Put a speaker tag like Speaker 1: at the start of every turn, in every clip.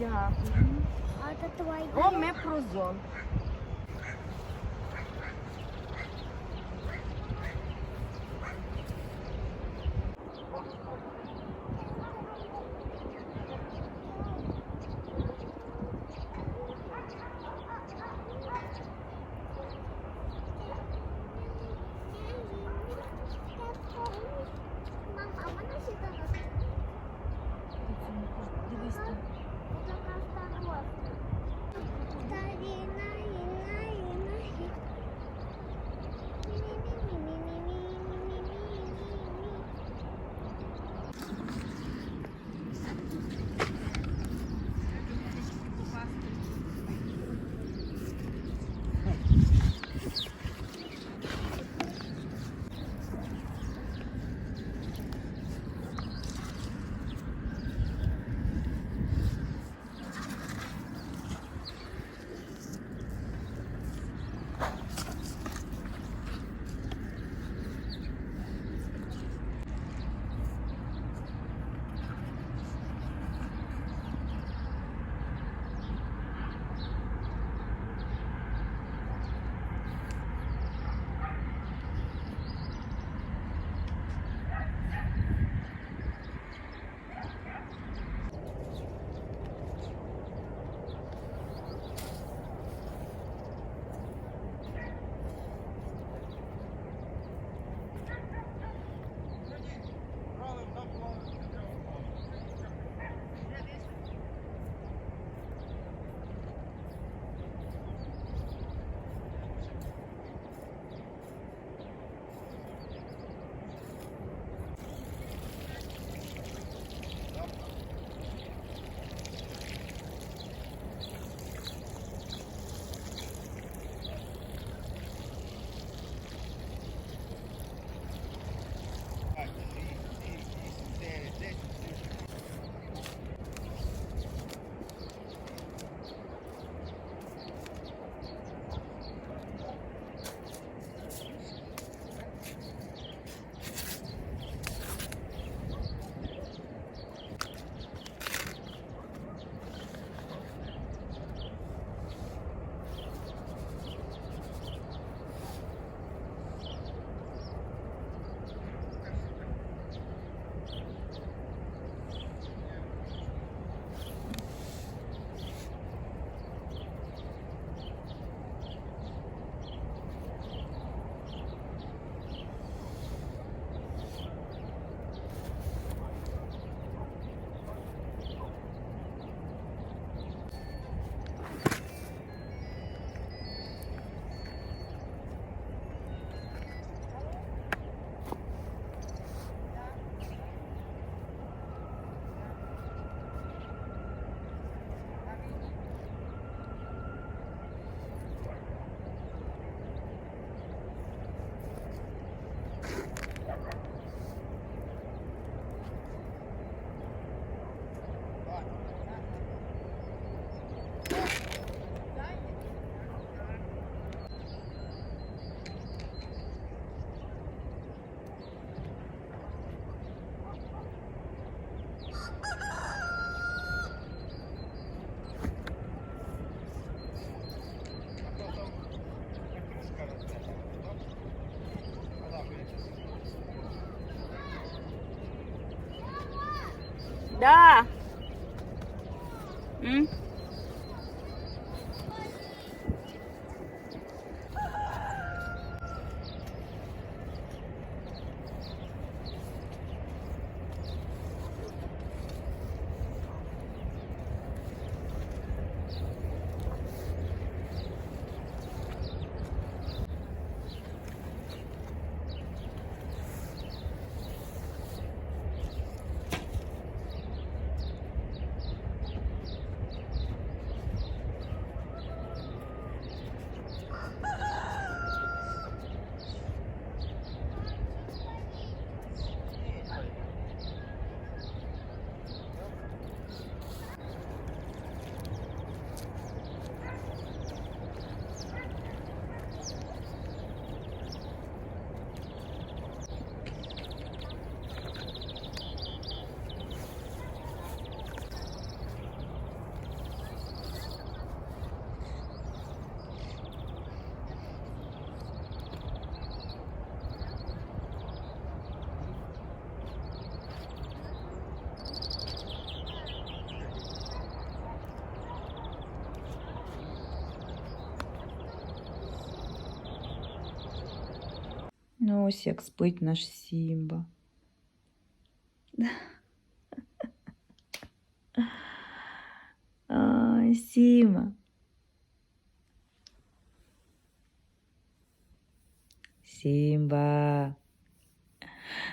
Speaker 1: Я.
Speaker 2: А татуайка. Омепрозон.
Speaker 1: 나. 응?
Speaker 3: Ну, ось як спить наш Сімба. Ай, Сіма. Сімба.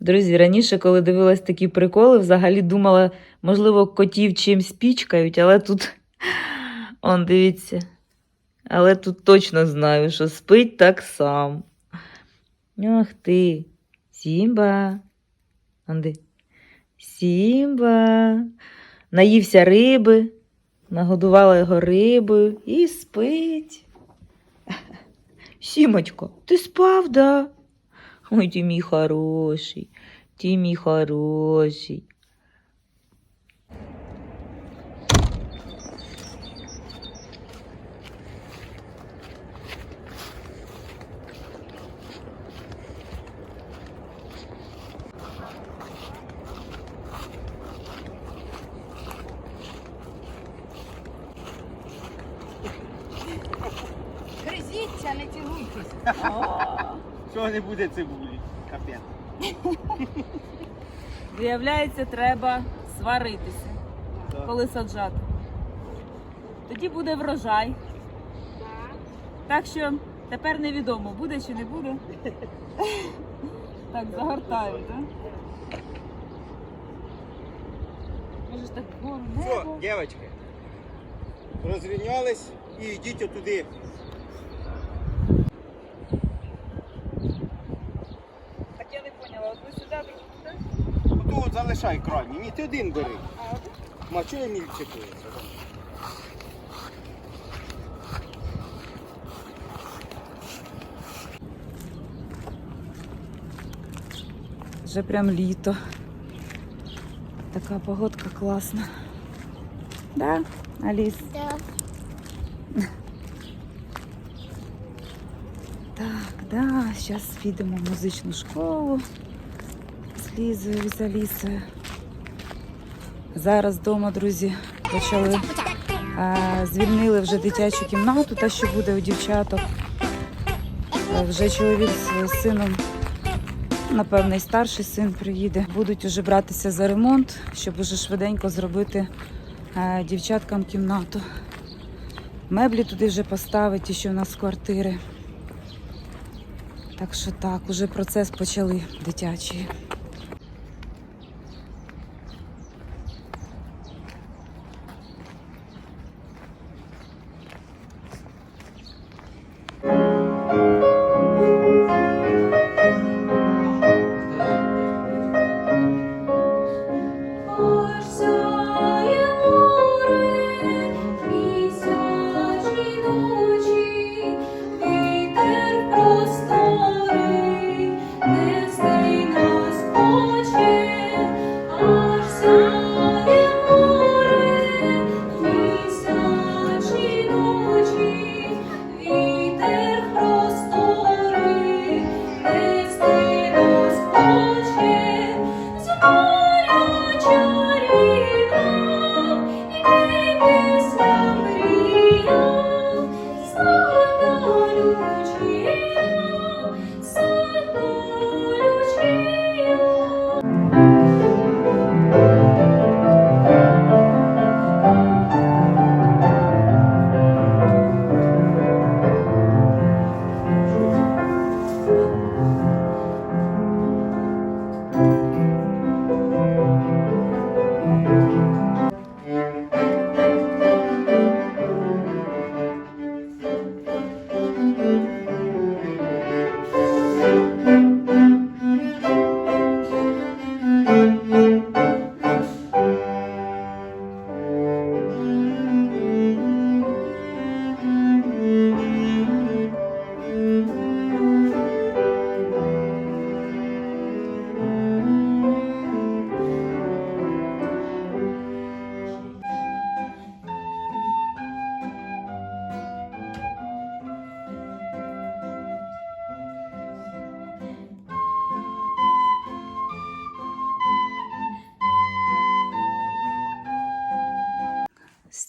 Speaker 3: Друзі, раніше, коли дивилась такі приколи, взагалі думала, можливо, котів чимсь пічкають, але тут, он, дивіться. Але тут точно знаю, що спить так сам. Ах ти, Сімба. Анди. Сімба. Наївся риби, нагодувала його рибою і спить. Сімочко, ти спав, да? Ой, ти мій хороший, ти мій хороший.
Speaker 1: Не
Speaker 4: буде цибулі? Капець.
Speaker 3: Виявляється, треба сваритися,
Speaker 4: Так.
Speaker 3: коли саджати. Тоді буде врожай. Так що тепер невідомо, буде чи не буде. Так, загортають, так? Може ж так вгору
Speaker 4: Все,
Speaker 3: небо.
Speaker 4: дівчатки, розрівнялись і йдіть отуди.
Speaker 3: Так я не поняла, от ви сюди, ви
Speaker 4: залишай крайній. Ні, ти один бери. Ма, чого я мільчикується?
Speaker 3: Вже прям літо. Така погодка класна. Да, Аліс?
Speaker 2: Да.
Speaker 3: Так, да, зараз підемо в музичну школу з Лізою з Алісою. Зараз вдома, друзі, почали. А, звільнили вже дитячу кімнату, та що буде у дівчаток. Е, Вже чоловік з сином, напевне, і старший син приїде. Будуть уже братися за ремонт, щоб уже швиденько зробити е, дівчаткам кімнату. Меблі туди вже поставити, ті, що в нас квартири. Так що так, уже процес почали дитячий.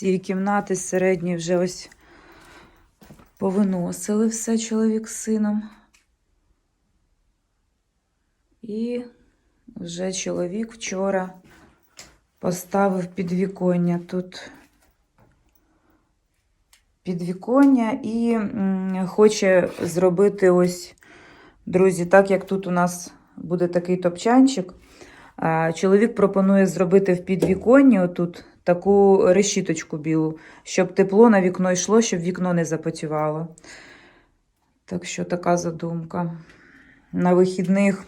Speaker 3: Цієї кімнати середньої вже ось повиносили все чоловік з сином. І вже чоловік вчора поставив підвіконня тут. Підвіконня і хоче зробити ось, друзі, так як тут у нас буде такий топчанчик. Чоловік пропонує зробити в підвіконні отут таку решіточку білу, щоб тепло на вікно йшло, щоб вікно не запотівало. Так що така задумка. На вихідних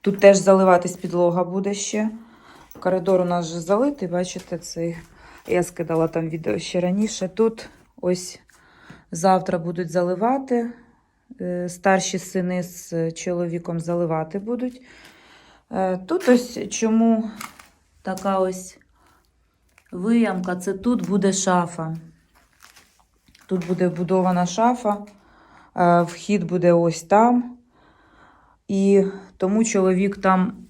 Speaker 3: тут теж заливатись підлога буде ще. Коридор у нас вже залитий, бачите, цей. Я скидала там відео ще раніше. Тут ось завтра будуть заливати. Е, Старші сини з чоловіком заливати будуть. Е, Тут ось чому така ось виямка, це тут буде шафа. Тут буде вбудована шафа, е, вхід буде ось там. І тому чоловік там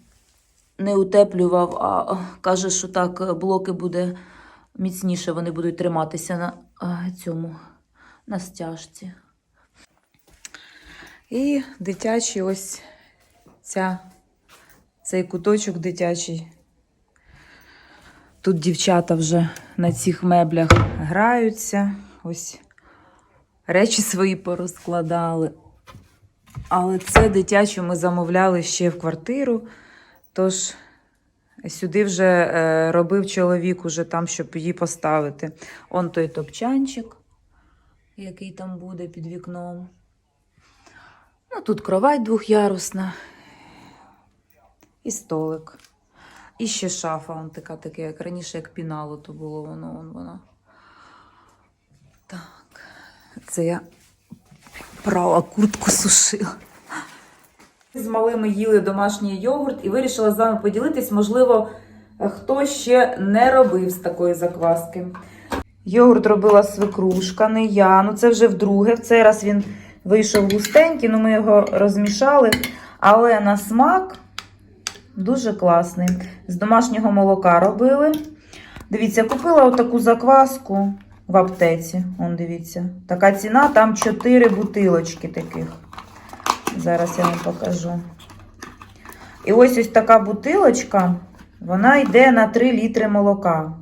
Speaker 3: не утеплював, а каже, що так блоки буде міцніше, вони будуть триматися на цьому, на стяжці. І дитячий ось ця, цей куточок дитячий. Тут дівчата вже на цих меблях граються. Ось речі свої порозкладали. Але це дитячу ми замовляли ще в квартиру. Тож сюди вже е, робив чоловік уже там, щоб її поставити. Он той топчанчик, який там буде під вікном. Ну, тут кровать двохярусна. І столик. І ще шафа, он така, таке, як раніше, як пінало, то було воно, вон вона. Так, це я прала куртку сушила. З малими їли домашній йогурт і вирішила з вами поділитись, можливо, хто ще не робив з такої закваски. Йогурт робила свекрушка, не я. Ну це вже вдруге. В цей раз він вийшов густенький, ну ми його розмішали. Але на смак дуже класний. З домашнього молока робили. Дивіться, купила отаку закваску в аптеці. Он дивіться. Така ціна, там 4 бутилочки таких. Зараз я вам покажу. І ось ось така бутилочка, вона йде на 3 літри молока.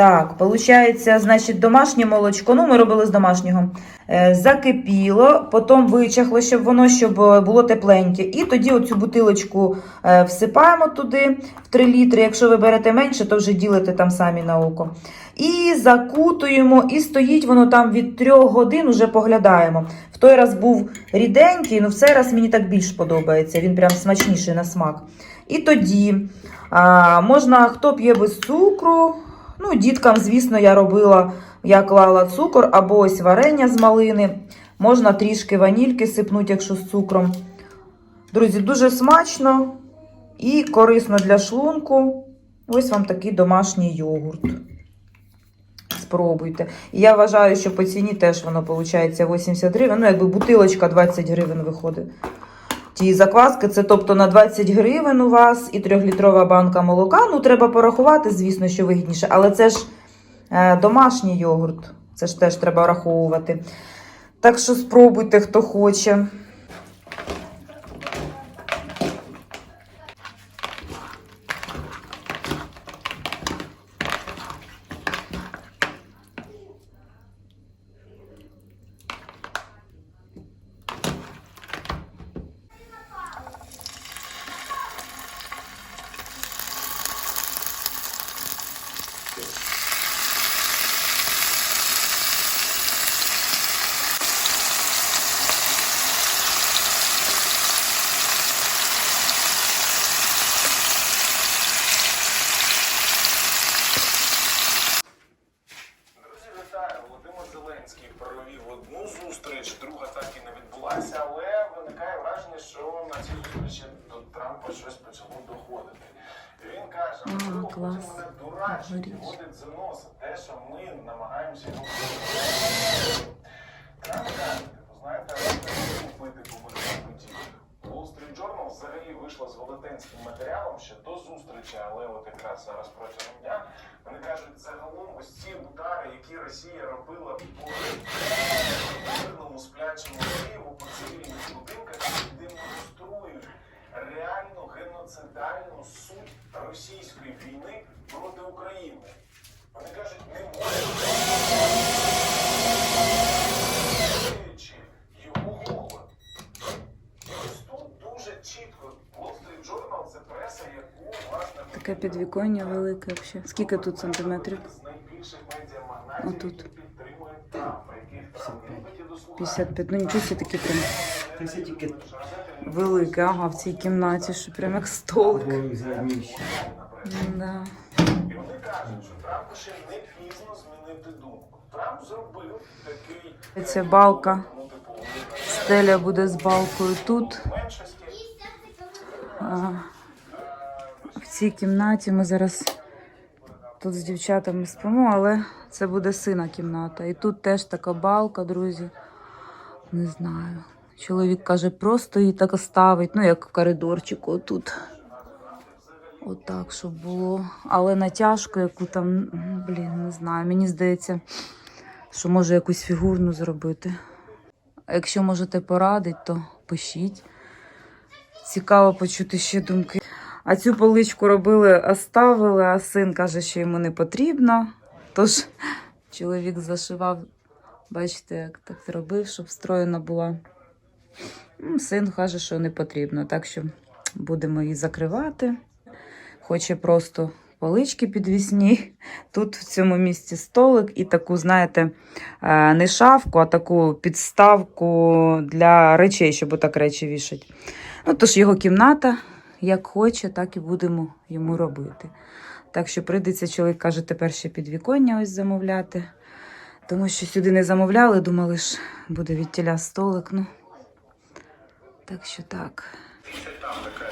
Speaker 3: Так, виходить, значить, домашнє молочко, ну, ми робили з домашнього, е, закипіло, потім вичахло, щоб воно щоб е, було тепленьке. І тоді оцю бутилочку е, всипаємо туди в 3 літри. Якщо ви берете менше, то вже ділите там самі на око. І закутуємо, і стоїть воно там від 3 годин, уже поглядаємо. В той раз був ріденький, ну в цей раз мені так більш подобається. Він прям смачніший на смак. І тоді а, можна, хто п'є без цукру. Ну, діткам, звісно, я робила, я клала цукор або ось варення з малини. Можна трішки ванільки сипнути, якщо з цукром. Друзі, дуже смачно і корисно для шлунку. Ось вам такий домашній йогурт. Спробуйте. І я вважаю, що по ціні теж воно виходить 80 гривень. Ну, якби бутилочка 20 гривень виходить. Ті закваски, це тобто на 20 гривень у вас і 3-літрова банка молока. Ну, треба порахувати, звісно, що вигідніше, але це ж е, домашній йогурт. Це ж теж треба враховувати. Так що спробуйте, хто хоче.
Speaker 5: ми намагаємося його знаєте, купити типу, комунікації. Wall Street Journal взагалі вийшла з велетенським матеріалом ще до зустрічі, але от якраз зараз протягом дня вони кажуть, загалом ось ці удари, які Росія робила по мирному сплячому Києву по цивільних будинках, демонструють реальну геноцидальну суть російської війни проти України. Вони кажуть, не можна його голод. І ось тут дуже чітко Wall Street Journal – це преса, яку власне
Speaker 3: Таке підвіконня велике взагалі. Скільки тут сантиметрів?
Speaker 5: з найбільших медіамагнатів,
Speaker 3: Отут.
Speaker 5: підтримують Трампа, яких Трамп любить дослухає.
Speaker 3: 55. Ну нічого собі такі прям
Speaker 4: Це тільки
Speaker 3: велике. Ага, в цій кімнаті, що прям як столик. Да.
Speaker 5: Вони кажуть, що Трампу ще не пізно змінити думку. Трамп зробив такий
Speaker 3: Ця балка. Стеля буде з балкою тут. А, в цій кімнаті ми зараз тут з дівчатами спимо, але це буде сина кімната. І тут теж така балка, друзі. Не знаю. Чоловік каже, просто її так ставить, ну як в коридорчику отут. Отак, щоб було. Але натяжку, яку там, блін, не знаю. Мені здається, що може якусь фігурну зробити. Якщо можете порадити, то пишіть. Цікаво почути ще думки. А цю поличку робили, оставили, а син каже, що йому не потрібно. Тож чоловік зашивав, бачите, як так зробив, щоб встроєна була. Син каже, що не потрібно, так що будемо її закривати. Хоче просто полички підвісні. Тут в цьому місці столик і таку, знаєте, е, не шафку, а таку підставку для речей, щоб отак речі вішати. Ну, тож його кімната, як хоче, так і будемо йому робити. Так що прийдеться, чоловік каже, тепер ще підвіконня ось замовляти. Тому що сюди не замовляли, думали ж, буде від тіля столик. Ну. Так що так.
Speaker 5: Там така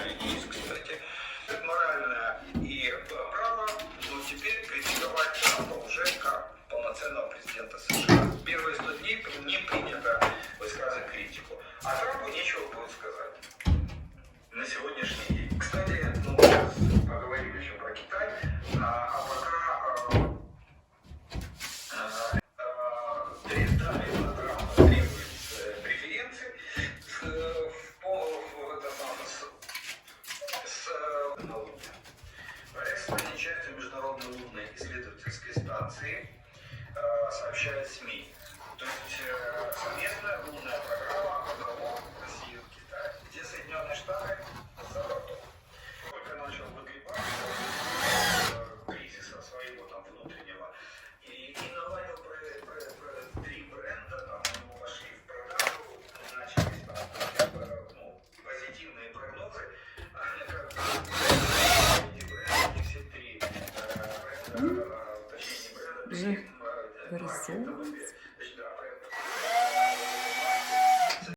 Speaker 5: администрации, е, сообщают СМИ.